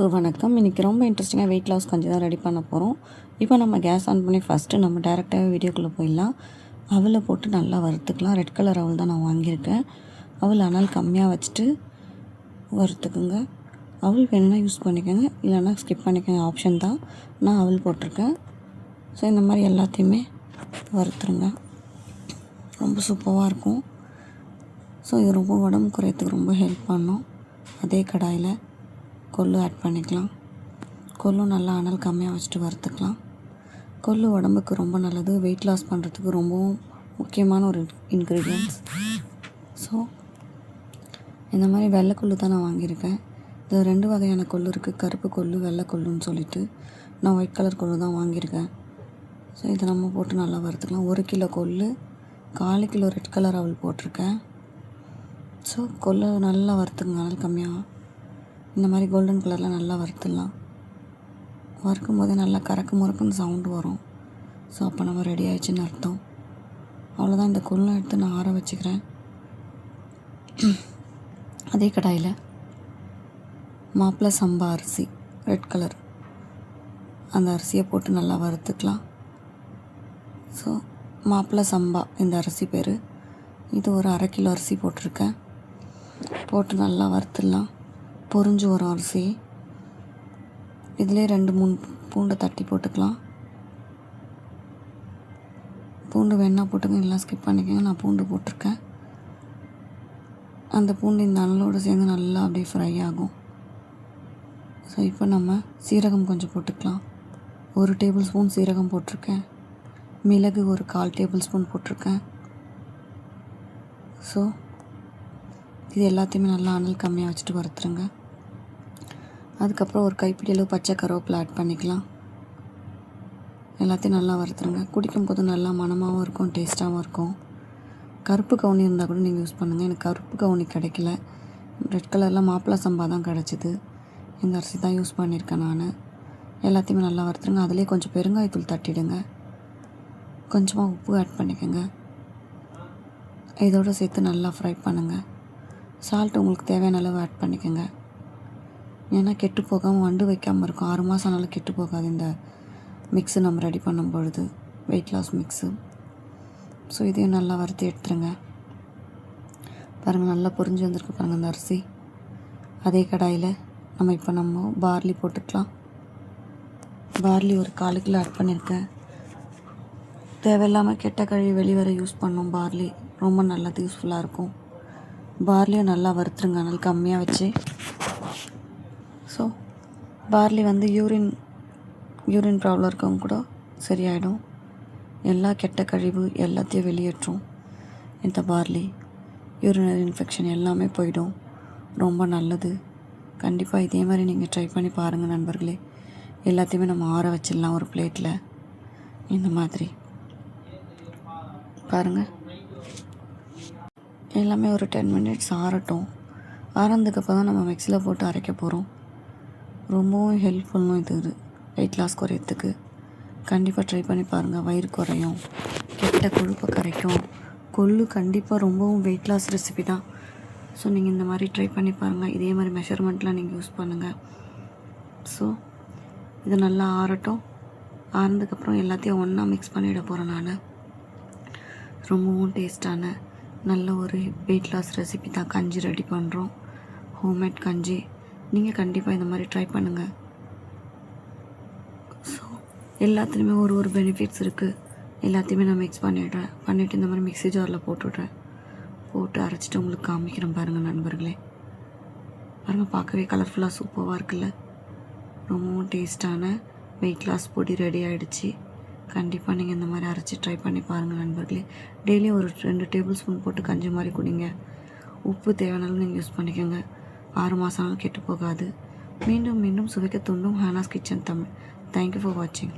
So வணக்கம். இன்றைக்கி ரொம்ப இன்ட்ரெஸ்டிங்காக வெயிட் லாஸ் கஞ்சி தான் ரெடி பண்ண போகிறோம் இப்போ நம்ம கேஸ் ஆன் பண்ணி ஃபஸ்ட்டு நம்ம டேரெக்டாகவே வீடியோக்குள்ளே போயிடலாம். அவளை போட்டு நல்லா வறுத்துக்கலாம். ரெட் கலர் அவள் தான் நான் வாங்கியிருக்கேன். அவள் ஆனால் கம்மியாக வச்சுட்டு வறுத்துக்குங்க. அவள் வேணும்னா யூஸ் பண்ணிக்கோங்க. இல்லைன்னா ஸ்கிப் பண்ணிக்கோங்க. ஆப்ஷன் தான். நான் அவள் போட்டிருக்கேன். ஸோ இந்த மாதிரி எல்லாத்தையுமே வறுத்துருங்க. ரொம்ப சூப்பராக இருக்கும். ஸோ இது ரொம்ப உடம்பு குறையத்துக்கு ரொம்ப ஹெல்ப் பண்ணும். அதே கடாயில். கொள்ளு ஆட் பண்ணிக்கலாம். கொள்ளும் நல்லா அனல் கம்மியாக வச்சுட்டு வறுத்துக்கலாம். கொள்ளு உடம்புக்கு ரொம்ப நல்லது. வெயிட் லாஸ் பண்ணுறதுக்கு ரொம்பவும் முக்கியமான ஒரு இன்க்ரீடியன்ஸ் ஸோ இந்த மாதிரி வெள்ளை கொள்ளு தான் நான் வாங்கியிருக்கேன். இது ரெண்டு வகையான கொள்ளு இருக்குது கருப்பு கொள்ளு வெள்ளை கொள்ளுன்னு சொல்லிட்டு நான் ஒயிட் கலர் கொள்ளு தான் வாங்கியிருக்கேன். ஸோ இதை நம்ம போட்டு நல்லா வறுத்துக்கலாம். ஒரு கிலோ கொள்ளு காலு கிலோ ரெட் கலர் அவல் போட்டிருக்கேன். ஸோ கொள்ளு நல்லா வறுத்துங்க. அனல் கம்மியாக இந்த மாதிரி கோல்டன் கலரில் நல்லா வறுத்துடலாம். வறுக்கும் போது நல்லா கறக்கு முறக்குன்னு சவுண்டு வரும். ஸோ அப்போ நம்ம ரெடி ஆயிடுச்சுன்னு அர்த்தம். அவ்வளோதான் இந்த கொள்ளும் எடுத்து நான் ஆற வச்சுக்கிறேன். அதே கடாயில் மாப்பிள்ளை சம்பா அரிசி ரெட் கலர் அந்த அரிசியை போட்டு நல்லா வறுத்துக்கலாம். ஸோ மாப்பிள்ளை சம்பா இந்த அரிசி பேர். இது ஒரு அரை கிலோ அரிசி போட்டிருக்கேன். போட்டு நல்லா வறுத்துடலாம். பொறிஞ்சு வரும் அரிசி இதிலே ரெண்டு மூணு பூண்டை தட்டி போட்டுக்கலாம். பூண்டு வேணா போட்டுக்கோங்க எல்லாம் ஸ்கிப் பண்ணிக்கோங்க. நான் பூண்டு போட்டிருக்கேன். அந்த பூண்டு இந்த அனலோடு சேர்ந்து நல்லா அப்படியே ஃப்ரை ஆகும். ஸோ இப்போ நம்ம சீரகம் கொஞ்சம் போட்டுக்கலாம். ஒரு டேபிள் ஸ்பூன் சீரகம் போட்டிருக்கேன். மிளகு ஒரு கால் டேபிள் ஸ்பூன் போட்டிருக்கேன். ஸோ இது எல்லாத்தையுமே நல்லா அனல் கம்மியாக வச்சுட்டு வறுத்துருங்க. அதுக்கப்புறம் ஒரு கைப்பிடி அளவு பச்சை கருவேப்பிலை ஆட் பண்ணிக்கலாம். எல்லாத்தையும் நல்லா வறுத்துருங்க. குடிக்கும் போது நல்லா மணமாகவும் இருக்கும் டேஸ்ட்டாகவும் இருக்கும். கருப்பு கவுனி இருந்தால் கூட நீங்கள் யூஸ் பண்ணுங்கள் எனக்கு கருப்பு கவுனி கிடைக்கல. ரெட் கலரில் மாப்பிள்ளை சம்பா தான் கிடச்சிது. இந்த அரிசி தான் யூஸ் பண்ணியிருக்கேன் நான். எல்லாத்தையுமே நல்லா வறுத்துருங்க. அதுலேயே கொஞ்சம் பெருங்காயத்தூள் தட்டிடுங்க. கொஞ்சமாக உப்பு ஆட் பண்ணிக்கோங்க. இதோடு சேர்த்து நல்லா ஃப்ரை பண்ணுங்கள் சால்ட் உங்களுக்கு தேவையான அளவு ஆட் பண்ணிக்கோங்க. ஏன்னா கெட்டு போகாமல் வண்டு வைக்காமல் இருக்கும். ஆறு மாதம் ஆனாலும் கெட்டு போகாது இந்த மிக்ஸு நம்ம ரெடி பண்ணும் பொழுது வெயிட் லாஸ் மிக்ஸு ஸோ இதையும் நல்லா வறுத்து எடுத்துருங்க. பாருங்கள் நல்லா பொறிஞ்சு வந்திருக்கு பாருங்கள் அந்த அரிசி. அதே கடாயில் நம்ம இப்போ நம்ம பார்லி போட்டுக்கலாம். பார்லி ஒரு காலு கிலோ ஆட் பண்ணியிருக்கேன் தேவையில்லாமல் கெட்ட கழுவி வெளிவர யூஸ் பண்ணோம் பார்லி ரொம்ப நல்லது யூஸ்ஃபுல்லாக இருக்கும். பார்லியும் நல்லா வறுத்துருங்க. அதனால் கம்மியாக வச்சு. ஸோ பார்லி வந்து யூரின் யூரின் ப்ராப்ளம் இருக்கவங்க கூட சரியாயிடும். எல்லா கெட்ட கழிவு எல்லாத்தையும் வெளியேற்றும். இந்த பார்லி யூரினரி இன்ஃபெக்ஷன் எல்லாமே போயிடும். ரொம்ப நல்லது. கண்டிப்பாக இதே மாதிரி நீங்கள் ட்ரை பண்ணி பாருங்கள் நண்பர்களே. எல்லாத்தையுமே நம்ம ஆற வச்சிடலாம் ஒரு பிளேட்டில் இந்த மாதிரி. பாருங்கள் எல்லாமே ஒரு டென் மினிட்ஸ் ஆறட்டும். ஆறந்ததுக்கப்புறம் தான் நம்ம மிக்சியில் போட்டு அரைக்க போகிறோம் ரொம்பவும் ஹெல்ப்ஃபுல்லும் இது இது. வெயிட் லாஸ் குறையத்துக்கு கண்டிப்பாக ட்ரை பண்ணி பாருங்கள் வயிறு குறையும். கெட்ட கொழுப்பை கரைக்கும். கொள்ளு கண்டிப்பாக ரொம்பவும் வெயிட் லாஸ் ரெசிபி தான். ஸோ நீங்கள் இந்த மாதிரி ட்ரை பண்ணி பாருங்கள் இதே மாதிரி மெஷர்மெண்ட்லாம் நீங்கள் யூஸ் பண்ணுங்கள் ஸோ இது நல்லா ஆறட்டும். ஆறுனதுக்கப்புறம் எல்லாத்தையும் ஒன்றா மிக்ஸ் பண்ணிவிட போகிறேன் நான். ரொம்பவும் டேஸ்டான நல்ல ஒரு வெயிட் லாஸ் ரெசிபி தான். கஞ்சி ரெடி பண்ணுறோம் ஹோம்மேட் கஞ்சி. நீங்கள் கண்டிப்பாக இந்த மாதிரி ட்ரை பண்ணுங்கள் ஸோ எல்லாத்துலேயுமே ஒரு ஒரு பெனிஃபிட்ஸ் இருக்குது எல்லாத்தையுமே நான் மிக்ஸ் பண்ணிடுறேன். பண்ணிவிட்டு இந்த மாதிரி மிக்ஸி ஜாரில் போட்டுவிட்றேன் போட்டு அரைச்சிட்டு உங்களுக்கு காமிக்கிறேன் பாருங்கள் நண்பர்களே. பாருங்கள் பார்க்கவே கலர்ஃபுல்லாக சூப்பராக இருக்குல்ல. ரொம்பவும் டேஸ்ட்டான வெயிட் லாஸ் பொடி ரெடி ஆகிடுச்சு கண்டிப்பாக நீங்கள் இந்த மாதிரி அரைச்சி ட்ரை பண்ணி பாருங்கள் நண்பர்களே. டெய்லியும் ஒரு ரெண்டு டேபிள் ஸ்பூன் போட்டு கஞ்சி மாதிரி குடிங்க. உப்பு தேவையானாலும் நீங்கள் யூஸ் பண்ணிக்கோங்க. ஆறு மாதம் கெட்டு போகாது. மீண்டும் மீண்டும் சுவைக்க தூண்டும் Hana's kitchen Tamil. Thank you for வாட்சிங்